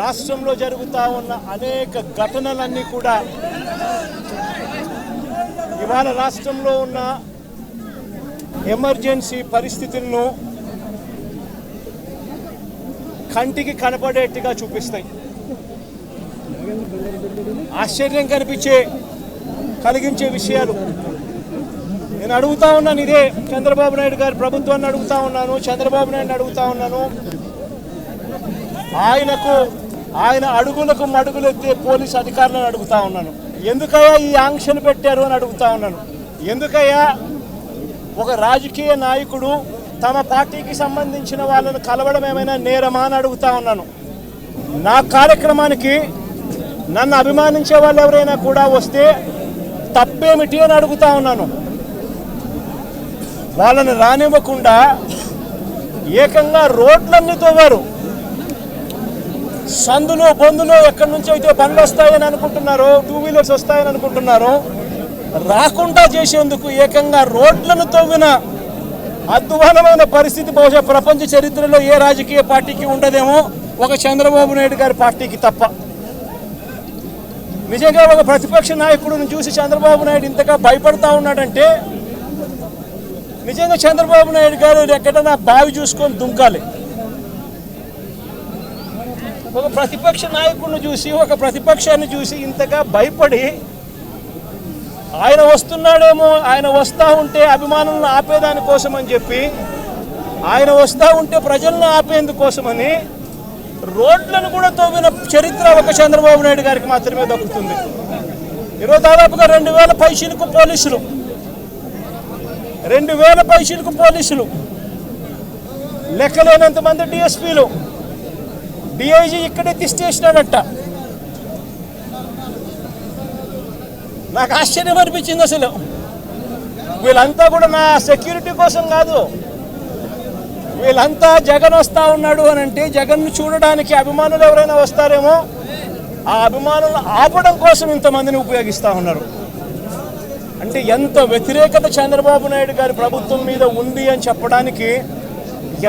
రాష్ట్రంలో జరుగుతూ ఉన్న అనేక ఘటనలన్నీ కూడా ఇవాళ రాష్ట్రంలో ఉన్న ఎమర్జెన్సీ పరిస్థితులను కంటికి కనపడేట్టుగా చూపిస్తాయి. ఆశ్చర్యం కనిపించే కలిగించే విషయాలు. నేను అడుగుతా ఉన్నాను ఇదే చంద్రబాబు నాయుడు గారి ప్రభుత్వాన్ని అడుగుతా ఉన్నాను చంద్రబాబు నాయుడు అడుగుతా ఉన్నాను. ఆయనకు ఆయన అడుగులకు మడుగులెత్తే పోలీస్ అధికారులను అడుగుతా ఉన్నాను. ఎందుకయ్యా ఈ ఆంక్షలు పెట్టారు అని అడుగుతా ఉన్నాను. ఎందుకయ్యా ఒక రాజకీయ నాయకుడు తమ పార్టీకి సంబంధించిన వాళ్ళను కలవడం ఏమైనా నేరమా అని అడుగుతా ఉన్నాను. నా కార్యక్రమానికి నన్ను అభిమానించే వాళ్ళు ఎవరైనా కూడా వస్తే తప్పేమిటి అని అడుగుతా ఉన్నాను. వాళ్ళని రానివ్వకుండా ఏకంగా రోడ్లన్నీ తోవారు సందులో బొందులో ఎక్కడి నుంచి అయితే పనులు వస్తాయని అనుకుంటున్నారో టూ వీలర్స్ వస్తాయని అనుకుంటున్నారో రాకుండా చేసేందుకు ఏకంగా రోడ్లను తవ్విన అధ్వానమైన పరిస్థితి బహుశా ప్రపంచ చరిత్రలో ఏ రాజకీయ పార్టీకి ఉండదేమో ఒక చంద్రబాబు నాయుడు గారి పార్టీకి తప్ప. నిజంగా ఒక ప్రతిపక్ష నాయకుడిని చూసి చంద్రబాబు నాయుడు ఇంతగా భయపడతా ఉన్నాడంటే నిజంగా చంద్రబాబు నాయుడు గారు ఎక్కడైనా బావి చూసుకొని దుంకాలి. ఒక ప్రతిపక్ష నాయకుడిని చూసి ఒక ప్రతిపక్షాన్ని చూసి ఇంతగా భయపడి ఆయన వస్తున్నాడేమో ఆయన వస్తూ ఉంటే అభిమానులను ఆపేదాని కోసమని అని చెప్పి ఆయన వస్తూ ఉంటే ప్రజలను ఆపేందుకోసమని రోడ్లను కూడా తోమిన చరిత్ర ఒక చంద్రబాబు నాయుడు గారికి మాత్రమే దక్కుతుంది. ఈరోజు దాదాపుగా రెండు వేల పైసలకు పోలీసులు. రెండు వేల పైసలకు పోలీసులు. లెక్కలేనంత మంది డిఎస్పీలు డిఐజీ ఇక్కడే తిష్టేసినాడట నాకు ఆశ్చర్యం అనిపించింది అసలు. వీళ్ళంతా కూడా నా సెక్యూరిటీ కోసం కాదు. వీళ్ళంతా జగన్ వస్తా ఉన్నాడు అని అంటే జగన్ను చూడడానికి అభిమానులు ఎవరైనా వస్తారేమో ఆ అభిమానులను ఆపడం కోసం ఇంతమందిని ఉపయోగిస్తూ ఉన్నారు. అంటే ఎంత వ్యతిరేకత చంద్రబాబు నాయుడు గారి ప్రభుత్వం మీద ఉంది అని చెప్పడానికి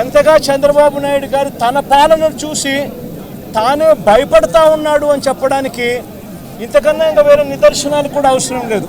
ఎంతగా చంద్రబాబు నాయుడు గారు తన పాలనను చూసి తానే భయపడతా ఉన్నాడు అని చెప్పడానికి ఇంతకన్నా ఇంకా వేరే నిదర్శనాలు కూడా అవసరం లేదు.